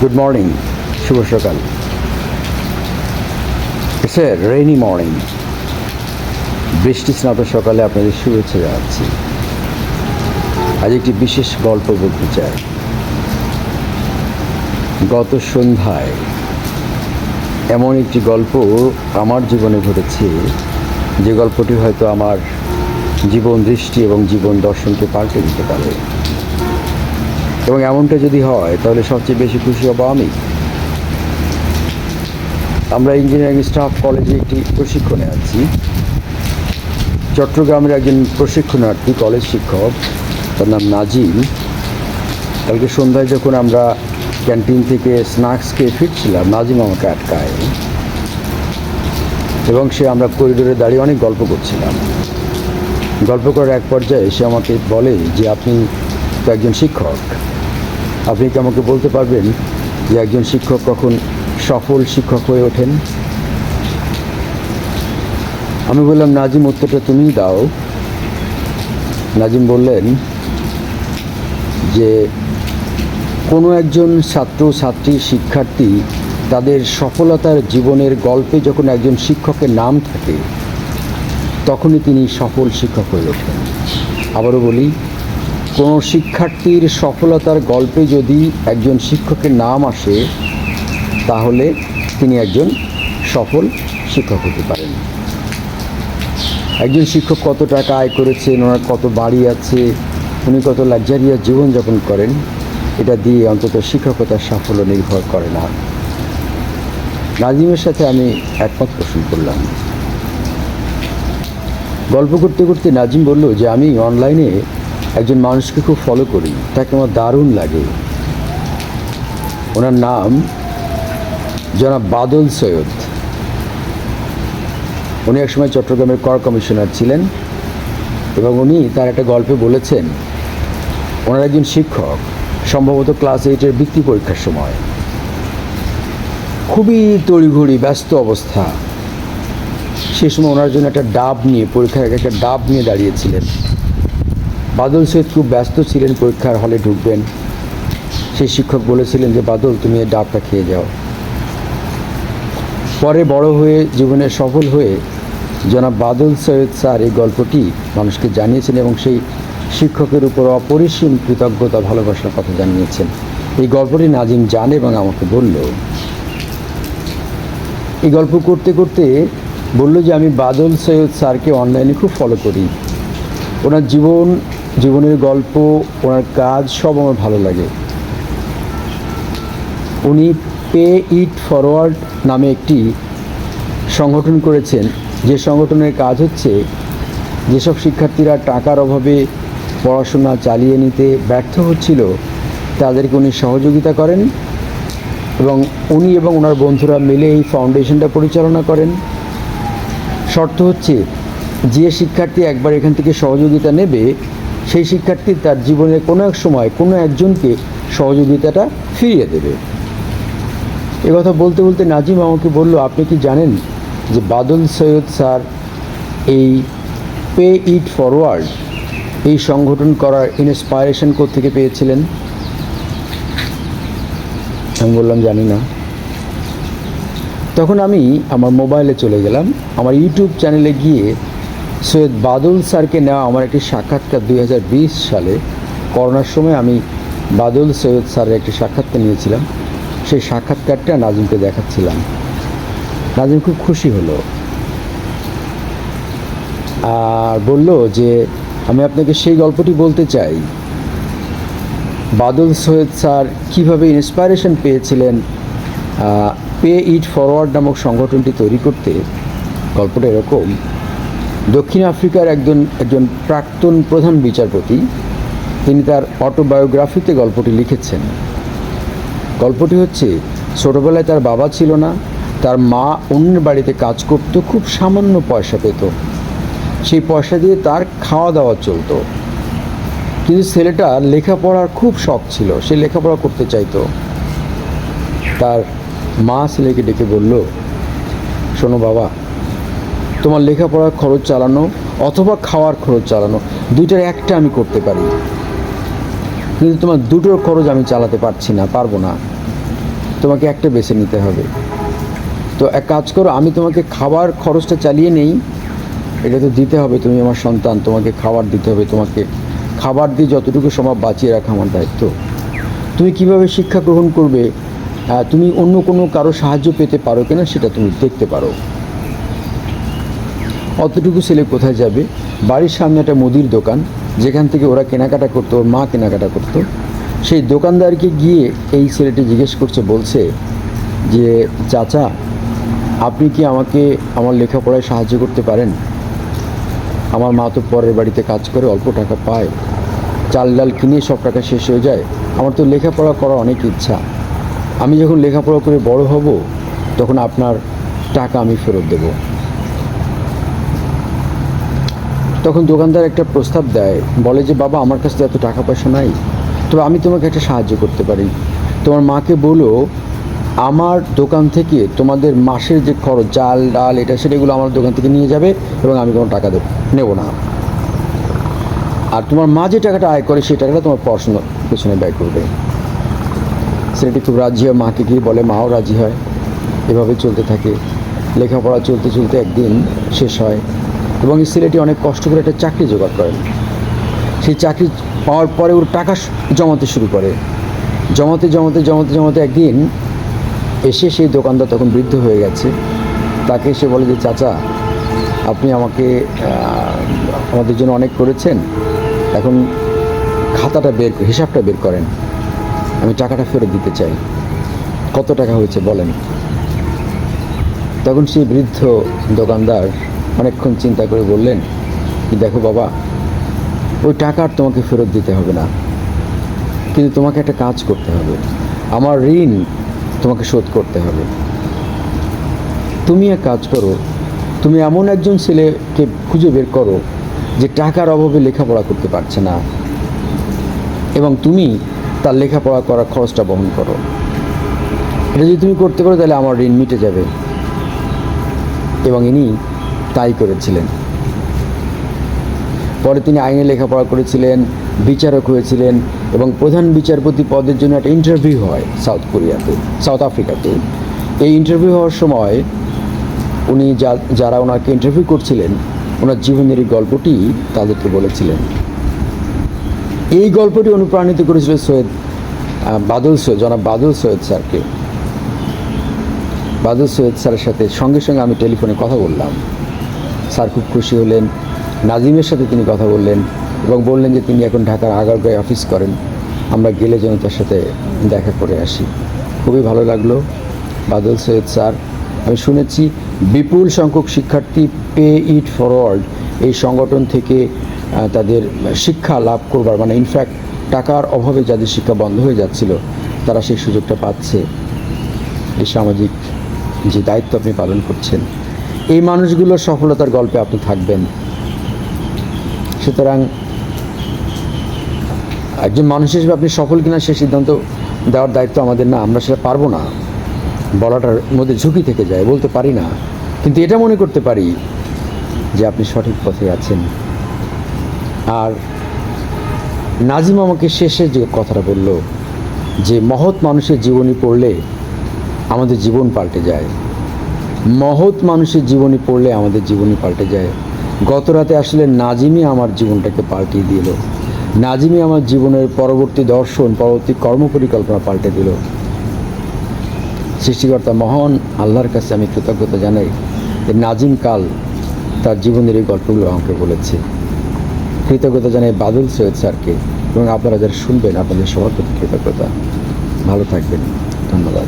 Good morning শুভ সকাল it's a rainy morning বৃষ্টি স্নাত সকালে আপনাদের শুভেচ্ছা জানাচ্ছি। আজ একটি বিশেষ গল্প বলতে চাই। গত সন্ধ্যায় এমন একটি গল্প আমার জীবনে ঘটেছে। যে গল্পটি হয়তো আমার জীবন দৃষ্টি এবং জীবন দর্শনকে পাল্টে দিতে পারে। এবং এমনটা যদি হয়, তাহলে সবচেয়ে বেশি খুশি হব আমি। আমরা ইঞ্জিনিয়ারিং স্টাফ কলেজে একটি প্রশিক্ষণে আছি। চট্টগ্রামের একজন প্রশিক্ষণার্থী কলেজ শিক্ষক, তার নাম নাজিম। কালকে সন্ধ্যায় যখন আমরা ক্যান্টিন থেকে স্ন্যাক্স খেয়ে ফিরছিলাম, নাজিম আমাকে আটকায় এবং সে আমরা করিডোরে দাঁড়িয়ে অনেক গল্প করছিলাম। গল্প করার এক পর্যায়ে সে আমাকে বলে যে, আপনি তো একজন শিক্ষক। আপনি কি আমাকে বলতে পারবেন যে একজন শিক্ষক কখন সফল শিক্ষক হয়ে ওঠেন? আমি বললাম, নাজিম, উত্তরটা তুমি দাও। নাজিম বললেন যে, কোনো একজন ছাত্র, ছাত্রী, শিক্ষার্থী তাদের সফলতার জীবনের গল্পে যখন একজন শিক্ষকের নাম থাকে, তখনই তিনি সফল শিক্ষক হয়ে ওঠেন। আবারও বলি কোনো শিক্ষার্থীর সফলতার গল্পে যদি একজন শিক্ষকের নাম আসে, তাহলে তিনি একজন সফল শিক্ষক হতে পারেন। একজন শিক্ষক কত টাকা আয় করেছেন, ওনার কত বাড়ি আছে, উনি কত লাক্সারিয়াস জীবনযাপন করেন, এটা দিয়ে অন্তত শিক্ষকতার সাফল্য নির্ভর করে না। নাজিমের সাথে আমি একমত পোষণ করলাম। গল্প করতে করতে নাজিম বলল যে, আমি অনলাইনে একজন মানুষকে খুব ফলো করি। তাকে আমার দারুণ লাগে। ওনার নাম জনাব বাদল সৈয়দ। উনি একসময় চট্টগ্রামের কর কমিশনার ছিলেন এবং উনি তার একটা গল্পে বলেছেন, ওনার একজন শিক্ষক, সম্ভবত ক্লাস এইটের বৃত্তি পরীক্ষার সময়। খুবই তড়িঘড়ি, ব্যস্ত অবস্থা। সে সময় ওনার জন্য একটা ডাব নিয়ে, পরীক্ষার একটা ডাব নিয়ে দাঁড়িয়েছিলেন। বাদল সৈয়দ খুব ব্যস্ত ছিলেন, পরীক্ষার হলে ঢুকবেন। সেই শিক্ষক বলেছিলেন যে, বাদল, তুমি এই ডাবটা খেয়ে যাও। পরে বড় হয়ে জীবনে সফল হয়ে জনাব বাদল সৈয়দ স্যার এই গল্পটি মানুষকে জানিয়েছেন এবং সেই শিক্ষকের উপর অপরিসীম কৃতজ্ঞতা, ভালোবাসার কথা জানিয়েছেন। এই গল্পটি নাজিম জানে এবং আমাকে বলল এই গল্প করতে করতে বলল যে, আমি বাদল সৈয়দ স্যারকে অনলাইনে খুব ফলো করি। ওনার জীবন জীবনের গল্প, ওনার কাজ সব আমার ভালো লাগে। উনি পে ইট ফরওয়ার্ড নামে একটি সংগঠন করেছেন। যে সংগঠনের কাজ হচ্ছে যেসব শিক্ষার্থীরা টাকার অভাবে পড়াশোনা চালিয়ে নিতে ব্যর্থ হচ্ছিল, তাদেরকে উনি সহযোগিতা করেন এবং উনি এবং ওনার বন্ধুরা মিলে এই ফাউন্ডেশনটা পরিচালনা করেন। শর্ত হচ্ছে, যে শিক্ষার্থী একবার এখান থেকে সহযোগিতা নেবে সেই শিক্ষার্থী তার জীবনের কোনো এক সময় কোনো একজনকে সহযোগিতাটা ফিরিয়ে দেবে। এ কথা বলতে বলতে নাজিম আমাকে বলল, আপনি কি জানেন যে বাদল সৈয়দ স্যার এই পে ইট ফরওয়ার্ড, এই সংগঠন করার ইন্সপায়ারেশন থেকে পেয়েছিলেন? আমি বললাম, জানি না। তখন আমি আমার মোবাইলে চলে গেলাম। আমার ইউটিউব চ্যানেলে গিয়ে সৈয়দ বাদল স্যারকে নেওয়া আমার একটি সাক্ষাৎকার দুই হাজার বিশ সালে। করোনার সময় আমি বাদল সৈয়দ স্যারের একটি সাক্ষাৎকার নিয়েছিলাম। সেই সাক্ষাৎকারটা নাজিমকে দেখাচ্ছিলাম। নাজিম খুব খুশি হলো। আর বলল যে, আমি আপনাকে সেই গল্পটি বলতে চাই। বাদল সৈয়দ স্যার কীভাবে ইন্সপায়ারেশন পেয়েছিলেন পে ইট ফরওয়ার্ড নামক সংগঠনটি তৈরি করতে? গল্পটা এরকম দক্ষিণ আফ্রিকার একজন একজন প্রাক্তন প্রধান বিচারপতি, তিনি তার অটোবায়োগ্রাফিতে গল্পটি লিখেছেন। গল্পটি হচ্ছে, ছোটোবেলায় তার বাবা ছিল না, তার মা অন্যের বাড়িতে কাজ করতো, খুব সামান্য পয়সা পেত। সেই পয়সা দিয়ে তার খাওয়া দাওয়া চলতো। কিন্তু ছেলেটা লেখাপড়ার খুব শখ ছিল, সে লেখাপড়া করতে চাইতো। তার মা ছেলেকে ডেকে বলল, শোনো বাবা তোমার লেখাপড়ার খরচ চালানো অথবা খাওয়ার খরচ চালানো, দুইটার একটা আমি করতে পারি। কিন্তু তোমার দুটোর খরচ আমি চালাতে পারছি না, পারব না। তোমাকে একটা বেছে নিতে হবে। তো এক কাজ করো, আমি তোমাকে খাবার খরচটা চালিয়ে নেই, এটা তো দিতে হবে তুমি আমার সন্তান, তোমাকে খাবার দিতে হবে, তোমাকে খাবার দিয়ে যতটুকু সম্ভব বাঁচিয়ে রাখা আমার দায়িত্ব। তুমি কীভাবে শিক্ষা গ্রহণ করবে? তুমি অন্য কোনো কারও সাহায্য পেতে পারো কিনা সেটা তুমি দেখতে পারো। অতটুকু ছেলে কোথায় যাবে? বাড়ির সামনে একটা মুদির দোকান, যেখান থেকে ওরা কেনাকাটা করতো, ওর মা কেনাকাটা করতো। সেই দোকানদারকে গিয়ে এই ছেলেটি জিজ্ঞেস করছে, বলছে যে, চাচা, আপনি কি আমাকে, আমার লেখাপড়ায় সাহায্য করতে পারেন? আমার মা তো পরের বাড়িতে কাজ করে, অল্প টাকা পায়। চাল ডাল কিনে সব টাকা শেষ হয়ে যায়। আমার তো লেখাপড়া করার অনেক ইচ্ছা। আমি যখন লেখাপড়া করে বড় হব, তখন আপনার টাকা আমি ফেরত দেবো। তখন দোকানদার একটা প্রস্তাব দেয়, বলে যে, বাবা, আমার কাছে এত টাকা পয়সা নাই। তবে আমি তোমাকে একটা সাহায্য করতে পারি। তোমার মাকে বলো, আমার দোকান থেকে তোমাদের মাসের যে খরচ চাল ডাল, এটা, সেটাগুলো আমার দোকান থেকে নিয়ে যাবে এবং আমি কোনো টাকা দেবো, নেব না। আর তোমার মা যে টাকাটা আয় করে, সেই টাকাটা তোমার পড়াশোনার পেছনে ব্যয় করবে। ছেলেটি খুব রাজি হয়, মাকে গিয়ে বলে, মাও রাজি হয়। এভাবে চলতে থাকে। লেখাপড়া চলতে চলতে একদিন শেষ হয়। এবং এই ছেলেটি অনেক কষ্ট করে একটা চাকরি জোগাড় করেন। সেই চাকরি পাওয়ার পরে ওর টাকা জমাতে শুরু করে। জমাতে জমাতে জমাতে জমাতে একদিন এসে সেই দোকানদার তখন বৃদ্ধ হয়ে গেছে। তাকে এসে বলে যে, চাচা, আপনি আমাকে আমাদের জন্য অনেক করেছেন। এখন খাতাটা বের হিসাবটা বের করেন। আমি টাকাটা ফেরত দিতে চাই। কত টাকা হয়েছে বলেন? তখন সেই বৃদ্ধ দোকানদার অনেকক্ষণ চিন্তা করে বললেন দেখো বাবা, ওই টাকা আর তোমাকে ফেরত দিতে হবে না। কিন্তু তোমাকে একটা কাজ করতে হবে। আমার ঋণ তোমাকে শোধ করতে হবে। তুমি এক কাজ করো, তুমি এমন একজন ছেলেকে খুঁজে বের করো যে টাকার অভাবে লেখাপড়া করতে পারছে না এবং তুমি তার লেখাপড়া করার খরচটা বহন করো। এটা যদি তুমি করতে পারো, তাহলে আমার ঋণ মিটে যাবে। এবং ইনি তাই করেছিলেন। পরে তিনি আইনে লেখাপড়া করেছিলেন, বিচারক হয়েছিলেন এবং প্রধান বিচারপতি পদের জন্য একটা ইন্টারভিউ হয় সাউথ কোরিয়াতে সাউথ আফ্রিকাতে এই ইন্টারভিউ হওয়ার সময় উনি যারা ওনাকে ইন্টারভিউ করছিলেন, ওনার জীবনের এই গল্পটি তাদেরকে বলেছিলেন। এই গল্পটি অনুপ্রাণিত করেছিল সৈয়দ বাদল সৈয়দ, জনাব বাদল সৈয়দ স্যারকে। বাদল সৈয়দ স্যারের সাথে সঙ্গে সঙ্গে আমি টেলিফোনে কথা বললাম। স্যার খুব খুশি হলেন। নাজিমের সাথে তিনি কথা বললেন এবং বললেন যে তিনি এখন ঢাকার আগারগাঁয় অফিস করেন। আমরা গেলে যেন তার সাথে দেখা করে আসি। খুবই ভালো লাগল। বাদল সৈয়দ স্যার, আমি শুনেছি বিপুল সংখ্যক শিক্ষার্থী পে ইট ফরওয়ার্ড এই সংগঠন থেকে তাদের শিক্ষা লাভ করবার মানে ইনফ্যাক্ট টাকার অভাবে যাদের শিক্ষা বন্ধ হয়ে যাচ্ছিল, তারা সেই সুযোগটা পাচ্ছে। এই সামাজিক যে দায়িত্ব আপনি পালন করছেন এই মানুষগুলোর সফলতার গল্পে আপনি থাকবেন। সুতরাং একজন মানুষ হিসেবে আপনি সফল কিনা সে সিদ্ধান্ত দেওয়ার দায়িত্ব আমাদের না, আমরা সেটা পারব না। বলাটার মধ্যে ঝুঁকি থেকে যায়, বলতে পারি না। কিন্তু এটা মনে করতে পারি যে আপনি সঠিক পথে আছেন। আর নাজিম আমাকে শেষে যে কথাটা বলল, যে মহৎ মানুষের জীবনী পড়লে আমাদের জীবন পাল্টে যায়। মহৎ মানুষের জীবনী পড়লে আমাদের জীবনী পাল্টে যায়। গত রাতে আসলে নাজিমই আমার জীবনটাকে পাল্টিয়ে দিল। নাজিমই আমার জীবনের পরবর্তী দর্শন, পরবর্তী কর্মপরিকল্পনা পাল্টে দিল। সৃষ্টিকর্তা মহান আল্লাহর কাছে আমি কৃতজ্ঞতা জানাই যে নাজিম কাল তার জীবনের এই গল্পগুলো আমাকে বলেছে। কৃতজ্ঞতা জানাই বাদল সৈয়দ স্যারকে এবং আপনারা যারা শুনবেন, আপনাদের সবার প্রতি কৃতজ্ঞতা। ভালো থাকবেন। ধন্যবাদ।